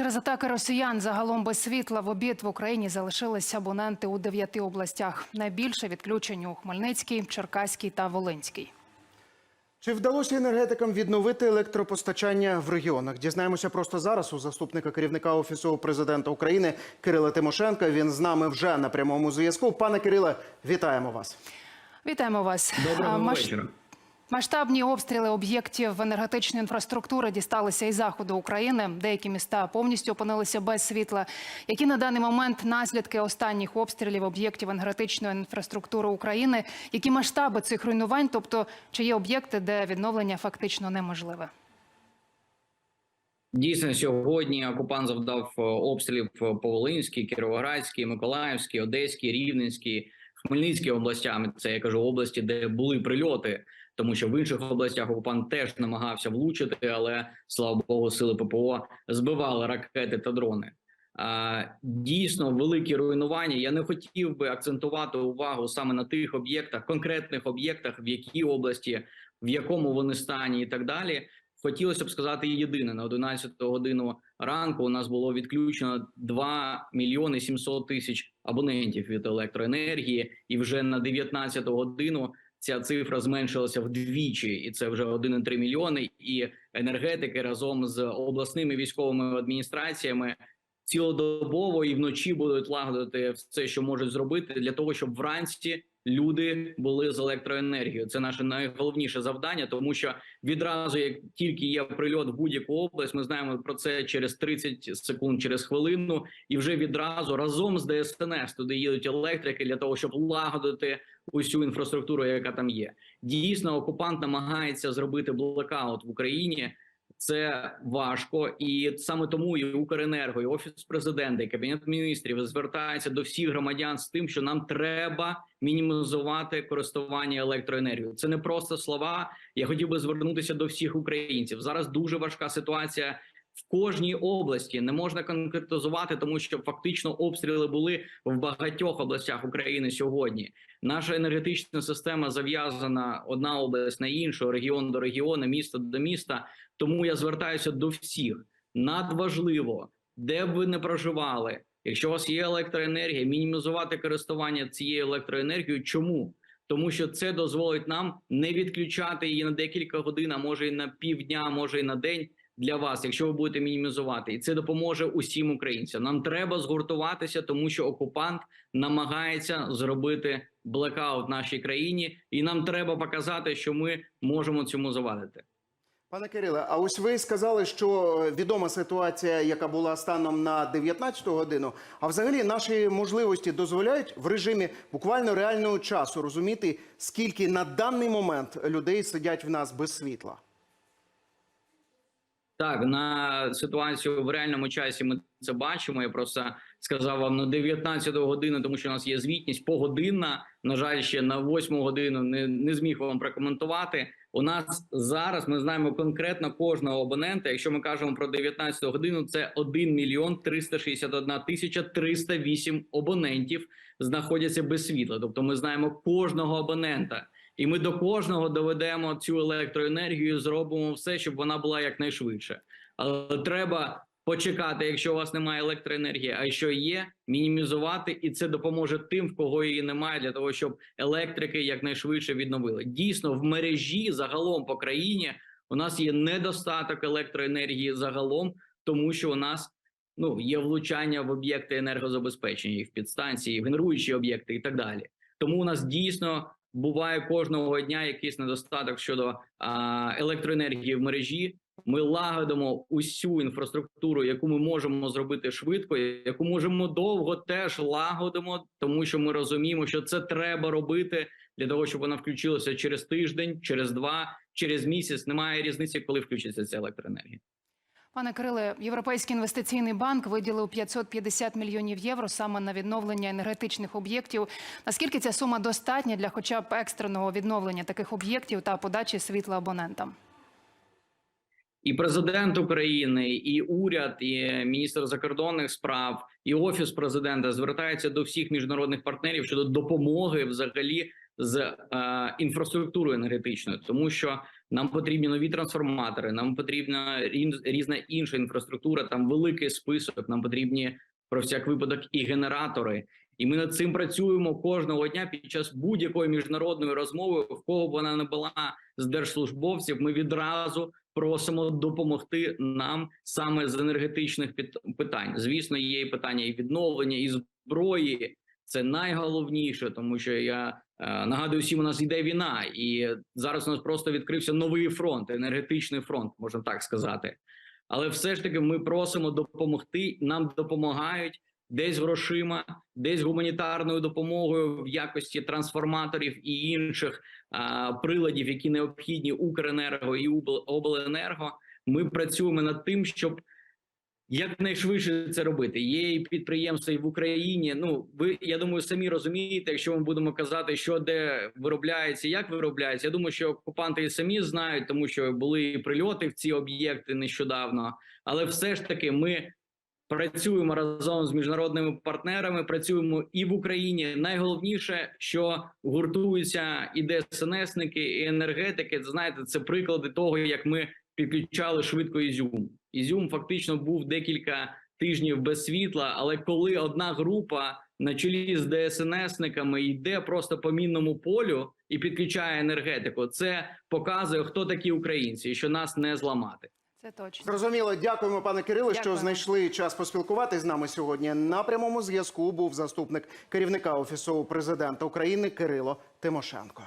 Через атаки росіян загалом без світла в обід в Україні залишилися абоненти у дев'яти областях. Найбільше відключень у Хмельницькій, Черкаській та Волинській. Чи вдалося енергетикам відновити електропостачання в регіонах? Дізнаємося просто зараз у заступника керівника офісу президента України Кирила Тимошенка. Він з нами вже на прямому зв'язку. Пане Кириле, вітаємо вас. Вітаємо вас. Доброго маш- вечора. Масштабні обстріли об'єктів енергетичної інфраструктури дісталися із заходу України. Деякі міста повністю опинилися без світла. Які на даний момент наслідки останніх обстрілів об'єктів енергетичної інфраструктури України? Які масштаби цих руйнувань? Тобто, чи є об'єкти, де відновлення фактично неможливе? Дійсно, сьогодні окупант завдав е, обстрілів по Волинській, Кіровоградській, Миколаївській, Одеській, Рівненській, Хмельницькій областями. Це я кажу області, де були прильоти, тому що в інших областях окупант теж намагався влучити, але слава Богу, сили ППО збивали ракети та дрони. Дійсно великі руйнування. Я не хотів би акцентувати увагу саме на тих об'єктах, конкретних об'єктах, в якій області, в якому вони стані, і так далі. Хотілося б сказати єдине на 11 годину ранку. У нас було відключено 2 мільйони 700 тисяч абонентів від електроенергії, і вже на 19 годину ця цифра зменшилася вдвічі, і це вже 1,3 мільйони. І енергетики разом з обласними військовими адміністраціями цілодобово і вночі будуть лагодити все, що можуть зробити, для того, щоб вранці люди були з електроенергією. Це наше найголовніше завдання, тому що відразу, як тільки є прильот в будь-яку область, ми знаємо про це через 30 секунд, через хвилину, і вже відразу разом з ДСНС туди їдуть електрики для того, щоб лагодити усю інфраструктуру, яка там є. Дійсно, окупант намагається зробити блокаут в Україні. Це важко, і саме тому і Укренерго, і офіс президента, і кабінет міністрів звертаються до всіх громадян з тим, що нам треба мінімізувати користування електроенергією. Це не просто слова. Я хотів би звернутися до всіх українців. Зараз дуже важка ситуація в кожній області. Не можна конкретизувати, тому що фактично обстріли були в багатьох областях України сьогодні. Наша енергетична система зав'язана одна область на іншу, регіон до регіону, місто до міста. Тому я звертаюся до всіх. Надважливо, де б ви не проживали. Якщо у вас є електроенергія, мінімізувати користування цією електроенергією. Чому? Тому що це дозволить нам не відключати її на декілька годин, а може і на півдня, може і на день для вас, якщо ви будете мінімізувати, і це допоможе усім українцям. Нам треба згуртуватися, тому що окупант намагається зробити блекаут нашій країні, і нам треба показати, що ми можемо цьому завадити. Пане Кириле, а ось ви сказали, що відома ситуація, яка була станом на 19 годину. А взагалі наші можливості дозволяють в режимі буквально реального часу розуміти, скільки на даний момент людей сидять в нас без світла. Так, на ситуацію в реальному часі ми це бачимо. Я просто сказав вам на 19 годину, тому що у нас є звітність погодинна. На жаль, ще на 8 годину не, не зміг вам прокоментувати. У нас зараз ми знаємо конкретно кожного абонента. Якщо ми кажемо про 19 годину, це 1 мільйон 361 тисяча 308 абонентів знаходяться без світла. Тобто, ми знаємо кожного абонента. І ми до кожного доведемо цю електроенергію, зробимо все, щоб вона була якнайшвидше. Але треба почекати, якщо у вас немає електроенергії, а що є, мінімізувати, і це допоможе тим, в кого її немає, для того, щоб електрики якнайшвидше відновили. Дійсно, в мережі загалом по країні у нас є недостаток електроенергії загалом, тому що у нас ну є влучання в об'єкти енергозабезпечення, і в підстанції, в генеруючі об'єкти, і так далі. Тому у нас дійсно буває кожного дня якийсь недостаток щодо а, електроенергії в мережі. Ми лагодимо усю інфраструктуру, яку ми можемо зробити швидко, яку можемо довго теж лагодимо, тому що ми розуміємо, що це треба робити для того, щоб вона включилася через тиждень, через два, через місяць. Немає різниці, коли включиться ця електроенергія. Пане Кириле, Європейський інвестиційний банк виділив 550 мільйонів євро саме на відновлення енергетичних об'єктів. Наскільки ця сума достатня для хоча б екстреного відновлення таких об'єктів та подачі світла абонентам? І президент України, і уряд, і міністр закордонних справ, і офіс президента звертаються до всіх міжнародних партнерів щодо допомоги взагалі з е, інфраструктурою енергетичною, тому що Нам потрібні нові трансформатори. Нам потрібна різна інша інфраструктура. Там великий список. Нам потрібні про всяк випадок і генератори. І ми над цим працюємо кожного дня під час будь-якої міжнародної розмови, в кого б вона не була з держслужбовців. Ми відразу просимо допомогти нам саме з енергетичних пит- питань. Звісно, є і питання і відновлення, і зброї. Це найголовніше, тому що я нагадую всім, у нас йде війна, і зараз у нас просто відкрився новий фронт, енергетичний фронт, можна так сказати. Але все ж таки ми просимо допомогти. Нам допомагають десь грошима, десь гуманітарною допомогою в якості трансформаторів і інших а, приладів, які необхідні Укренерго і обленерго. Ми працюємо над тим, щоб якнайшвидше це робити. Є і підприємства і в Україні. Ну ви я думаю, самі розумієте, якщо ми будемо казати, що де виробляється, як виробляється. Я думаю, що окупанти і самі знають, тому що були прильоти в ці об'єкти нещодавно. Але все ж таки, ми працюємо разом з міжнародними партнерами. Працюємо і в Україні. Найголовніше, що гуртуються і ДСНСники, і енергетики. Знаєте, це приклади того, як ми підключали швидко Ізюм. Ізюм фактично був декілька тижнів без світла. Але коли одна група на чолі з ДСНСниками йде просто по мінному полю і підключає енергетику, це показує, хто такі українці, і що нас не зламати. Це точно. Зрозуміло, дякуємо, пане Кирило, що знайшли час поспілкуватись з нами сьогодні. На прямому зв'язку був заступник керівника офісу президента України Кирило Тимошенко.